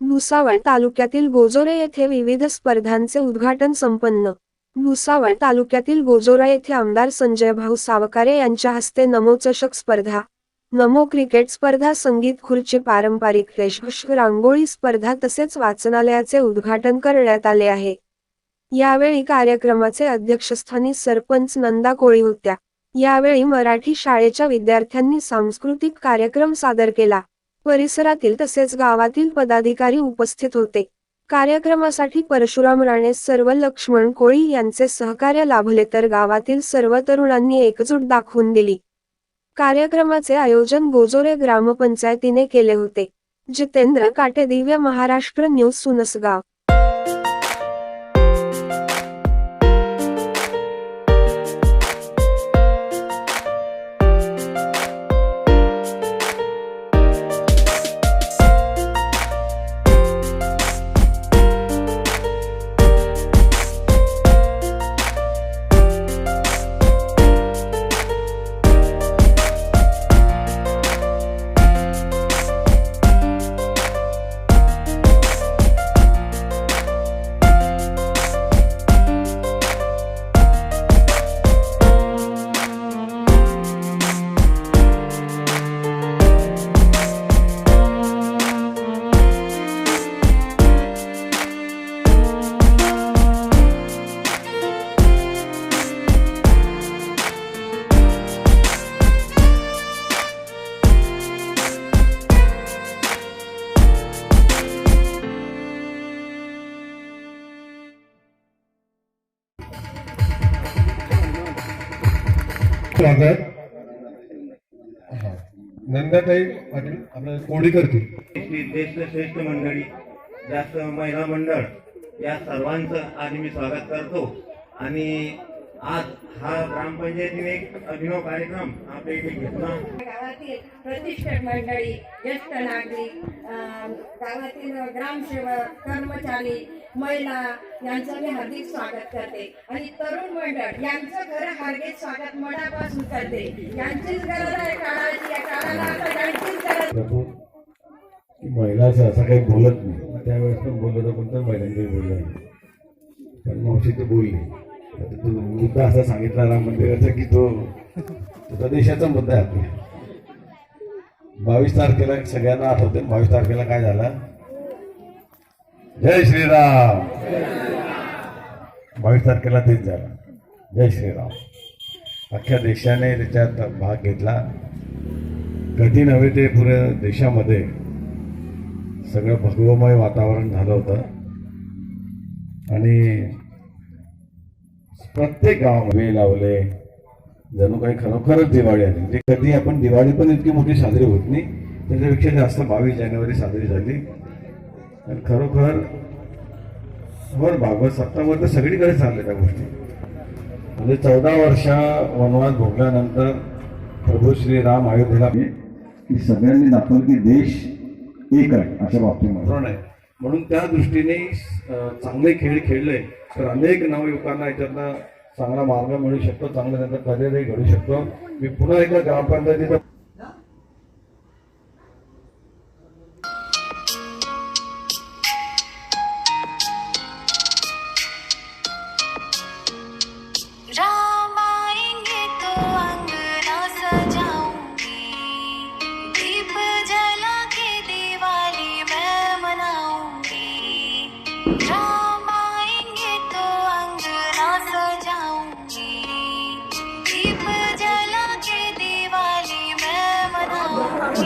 भुसावळ तालुक्यातील गोजोरे येथे विविध स्पर्धांचे उद्घाटन संपन्न. भुसावळ तालुक्यातील गोजोरा येथे आमदार संजय भाऊ सावकारे यांच्या हस्ते नमो चषक स्पर्धा. नमो क्रिकेट स्पर्धा संगीत खुर्ची पारंपरिक वेशभूष रांगोळी स्पर्धा तसेच वाचनालयाचे उद्घाटन करण्यात आले आहे. यावेळी कार्यक्रमाचे अध्यक्षस्थानी सरपंच नंदा कोळी होत्या यावेळी मराठी शाळेच्या विद्यार्थ्यांनी सांस्कृतिक कार्यक्रम सादर केला. परिसरातील तसेच गावातील पदाधिकारी उपस्थित होते. कार्यक्रमासाठी परशुराम राणे सर्व लक्ष्मण कोळी यांचे सहकार्य लाभले तर गावातील सर्व तरुणांनी एकजूट दाखवून दिली. कार्यक्रमाचे आयोजन गोजोरे ग्रामपंचायतीने केले होते. जितेंद्र काटे दिव्य महाराष्ट्र न्यूज सुनसगाव. स्वागत. नंदाताई पाटील आपल्याला कोडी करतील. श्री श्रेष्ठ मंडळी जास्त महिला मंडळ या सर्वांचं आज मी स्वागत करतो. आणि आज हा ग्रामपंचायतीने एक अभिनव कार्यक्रम आपल्या इथे घेतला. गावातील प्रतिष्ठित मंडळी ज्येष्ठ नागरिक गावातील ग्रामसेवक कर्मचारी महिला यांचं मी हार्दिक स्वागत करते. आणि तरुण मंडळ यांचं खरं हार्दिक स्वागत मनापासून करते. यांचीच गरज आहे काळाची. या काळाला महिलाचं असं काही बोलत नाही. त्यावेळेस पण बोलत होतं पण महिलांनी बोललं नाही. पण मावशी ते बोलली. तू मुद्दा असा सांगितला राम म्हणजे मंदिराचा की तो प्रदेशाचा त्या देशाचा मुद्दा आहे. आपला बावीस तारखेला सगळ्यांना आठवते बावीस तारखेला काय झालं? जय श्रीराम. बावीस तारखेला तेच झालं. जय श्रीराम. अख्ख्या देशाने त्याच्यात भाग घेतला. कधी नव्हे ते पुऱ्या देशामध्ये सगळं भगवमय वातावरण झालं होतं. आणि प्रत्येक गावामध्ये लावले. जणू काही खरोखरच दिवाळी आली. म्हणजे कधी आपण दिवाळी पण इतकी मोठी साजरी होत नाही. त्याच्यापेक्षा जास्त बावीस जानेवारी साजरी झाली. आणि खरोखर वर भागवत सप्तावर तर सगळीकडे चालल्या त्या गोष्टी. म्हणजे चौदा वर्षा वनवास भोगल्यानंतर प्रभू श्री राम अयोध्येला की सगळ्यांनी दाखवलं की देश एक आहे अशा बाबतीमध्ये. आहे म्हणून त्या दृष्टीने चांगले खेळ खेळले. तर अनेक नवयुवकांना याच्यातनं चांगला मार्ग मिळू शकतो चांगलं त्यांचं करिअरही घडू शकतो. मी पुन्हा एकदा ग्रामपंचायतीचं राम